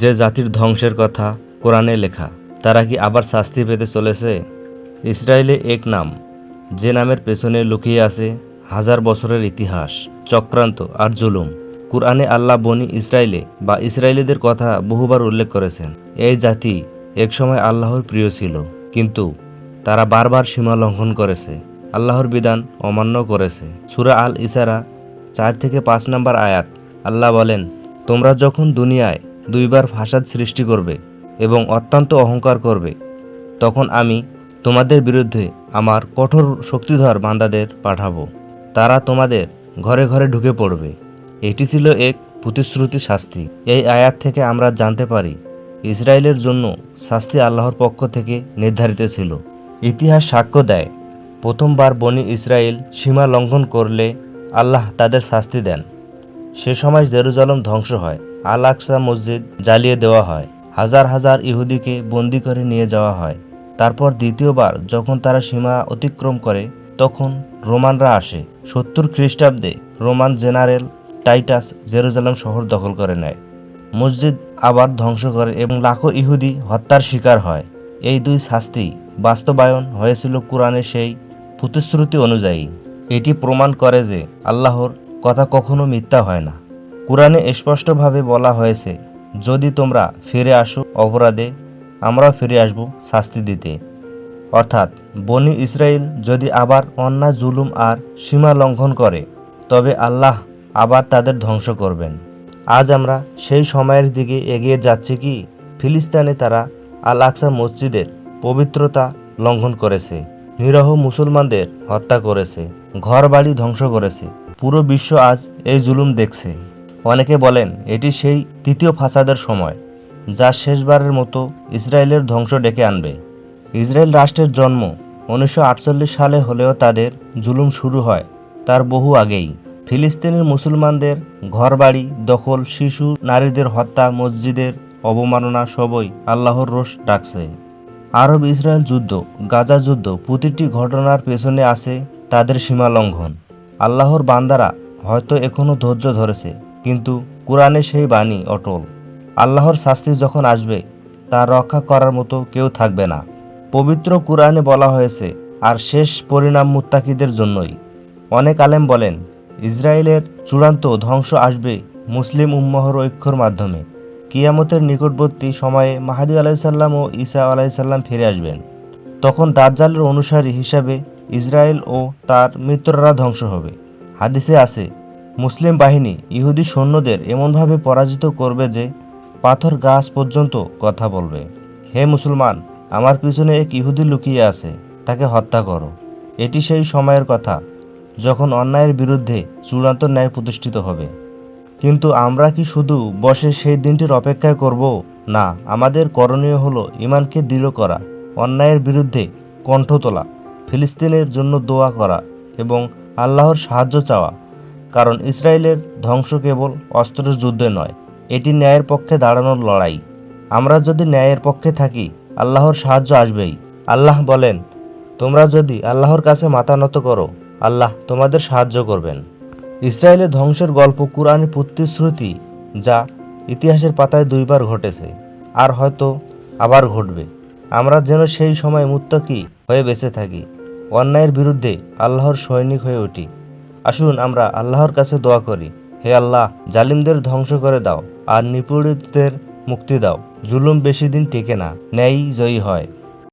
যে জাতির ধ্বংসের কথা কোরআনে লেখা, তারা কি আবার শাস্তি পেতে চলেছে? ইসরায়েলে এক নাম, যে নামের পেছনে লুকিয়ে আছে হাজার বছরের ইতিহাস, চক্রান্ত আর জুলুম। কুরআনে আল্লাহ বনি ইসরায়েলে বা ইসরায়েলিদের কথা বহুবার উল্লেখ করেছেন, এই জাতি একসময় আল্লাহর প্রিয় ছিল, কিন্তু তারা বারবার সীমা লঙ্ঘন করেছে, আল্লাহর বিধান অমান্য করেছে। সুরা আল ইসারা চার থেকে পাঁচ নম্বর আয়াত, আল্লাহ বলেন, তোমরা যখন দুনিয়ায় দুইবার ফাসাদ সৃষ্টি করবে এবং অত্যন্ত অহংকার করবে। তখন আমি তোমাদের বিরুদ্ধে আমার কঠোর শক্তিধর বান্দাদের পাঠাবো। তারা তোমাদের ঘরে ঘরে ঢুকে পড়বে। এটি ছিল এক প্রতিশ্রুতি শাস্তি। এই আয়াত থেকে আমরা জানতে পারি, ইসরায়েলের জন্য শাস্তি আল্লাহর পক্ষ থেকে নির্ধারিত ছিল। ইতিহাস সাক্ষ্য দেয়, প্রথমবার বনি ইসরায়েল সীমা লঙ্ঘন করলে আল্লাহ তাদের শাস্তি দেন। সে সময় জেরুজালেম ধ্বংস হয়। আল আকসা মসজিদ জ্বালিয়ে দেওয়া হয়। হাজার হাজার ইহুদিকে বন্দি করে নিয়ে যাওয়া হয়। তারপর দ্বিতীয়বার যখন তারা সীমা অতিক্রম করে, তখন রোমানরা আসে। সত্তর খ্রিস্টাব্দে রোমান জেনারেল টাইটাস জেরুজালেম শহর দখল করে নেয়। মসজিদ আবার ধ্বংস করে এবং লাখো ইহুদি হত্যার শিকার হয়। এই দুই শাস্তি বাস্তবায়ন হয়েছিল কোরআনের সেই প্রতিশ্রুতি অনুযায়ী। এটি প্রমাণ করে যে আল্লাহর কথা কখনো মিথ্যা হয় না। কোরআনে স্পষ্টভাবে বলা হয়েছে, যদি তোমরা ফিরে আসো অপরাধে, আমরাও ফিরে আসব শাস্তি দিতে। অর্থাৎ, বনি ইসরায়েল যদি আবার অন্যায় জুলুম আর সীমা লঙ্ঘন করে, তবে আল্লাহ আবার তাদের ধ্বংস করবেন। আজ আমরা সেই সময়ের দিকে এগিয়ে যাচ্ছি কি? ফিলিস্তানে তারা আল আকসা মসজিদের পবিত্রতা লঙ্ঘন করেছে, নিরহ মুসলমানদের হত্যা করেছে, ঘরবাড়ি ধ্বংস করেছে। পুরো বিশ্ব আজ এই জুলুম দেখছে। অনেকে বলেন এটি সেই তৃতীয় ফাসাদের সময়, যা শেষবারের মতো ইসরায়েলের ধ্বংস ডেকে আনবে। ইসরায়েল রাষ্ট্রের জন্ম উনিশশো আটচল্লিশ সালে হলেও তাদের জুলুম শুরু হয় তার বহু আগেই। ফিলিস্তিনের মুসলমানদের ঘরবাড়ি, দখল, শিশু, নারীদের হত্যা, মসজিদের অবমাননা সবই আল্লাহর রোষ ডাকছে। আরব ইসরায়েল যুদ্ধ, গাজা যুদ্ধ প্রতিটি ঘটনার পেছনে আছে তাদের সীমা লঙ্ঘন। আল্লাহর বান্দারা হয়তো এখনও ধৈর্য ধরেছে। কিন্তু কোরআনে সেই বাণী অটল। আল্লাহর শাস্তি যখন আসবে তা রক্ষা করার মতো কেউ থাকবে না। পবিত্র কোরআনে বলা হয়েছে, আর শেষ পরিণাম মুত্তাকিদের জন্যই। অনেক আলেম বলেন, ইসরায়েলের চূড়ান্ত ধ্বংস আসবে মুসলিম উম্মহর ঐক্যর মাধ্যমে। কিয়ামতের নিকটবর্তী সময়ে মাহাদি আলাইসাল্লাম ও ঈসা আলাইসাল্লাম ফিরে আসবেন। তখন দাজ্জালের অনুসারী হিসাবে ইসরায়েল ও তার মিত্ররা ধ্বংস হবে। হাদিসে আছে মুসলিম বাহিনী ইহুদি সৈন্যদের এমনভাবে পরাজিত করবে যে পাথর গাছ পর্যন্ত কথা বলবে। হে মুসলমান, আমার পিছনে এক ইহুদি লুকিয়ে আছে, তাকে হত্যা করো। এটি সেই সময়ের কথা, যখন অন্যায়ের বিরুদ্ধে চূড়ান্ত ন্যায় প্রতিষ্ঠিত হবে। কিন্তু আমরা কি শুধু বসে সেই দিনটির অপেক্ষায় করব? না, আমাদের করণীয় হলো ইমানকে দৃঢ় করা, অন্যায়ের বিরুদ্ধে কণ্ঠ তোলা, ফিলিস্তিনের জন্য দোয়া করা এবং আল্লাহর সাহায্য চাওয়া। কারণ ইসরায়েলের ধ্বংস কেবল অস্ত্রের যুদ্ধে নয়, এটি ন্যায়ের পক্ষে দাঁড়ানোর লড়াই। আমরা যদি ন্যায়ের পক্ষে থাকি, আল্লাহর সাহায্য আসবেই। আল্লাহ বলেন, তোমরা যদি আল্লাহর কাছে মাথা নত করো, আল্লাহ তোমাদের সাহায্য করবেন। ইসরায়েলের ধ্বংসের গল্প কোরআনে প্রতিশ্রুতি যা ইতিহাসের পাতায় দুইবার ঘটেছে, আর হয়তো আবার ঘটবে। আমরা যেন সেই সময় মুত্তাকি হয়ে বেঁচে থাকি, অন্যায়ের বিরুদ্ধে আল্লাহর সৈনিক হয়ে উঠি। আসুন আমরা আল্লাহর কাছে দোয়া করি। হে আল্লাহ, জালিমদের ধ্বংস করে দাও, আর নিপীড়িতদের মুক্তি দাও। জুলুম বেশি দিন টেকে না ন্যায় জয়ী হয়।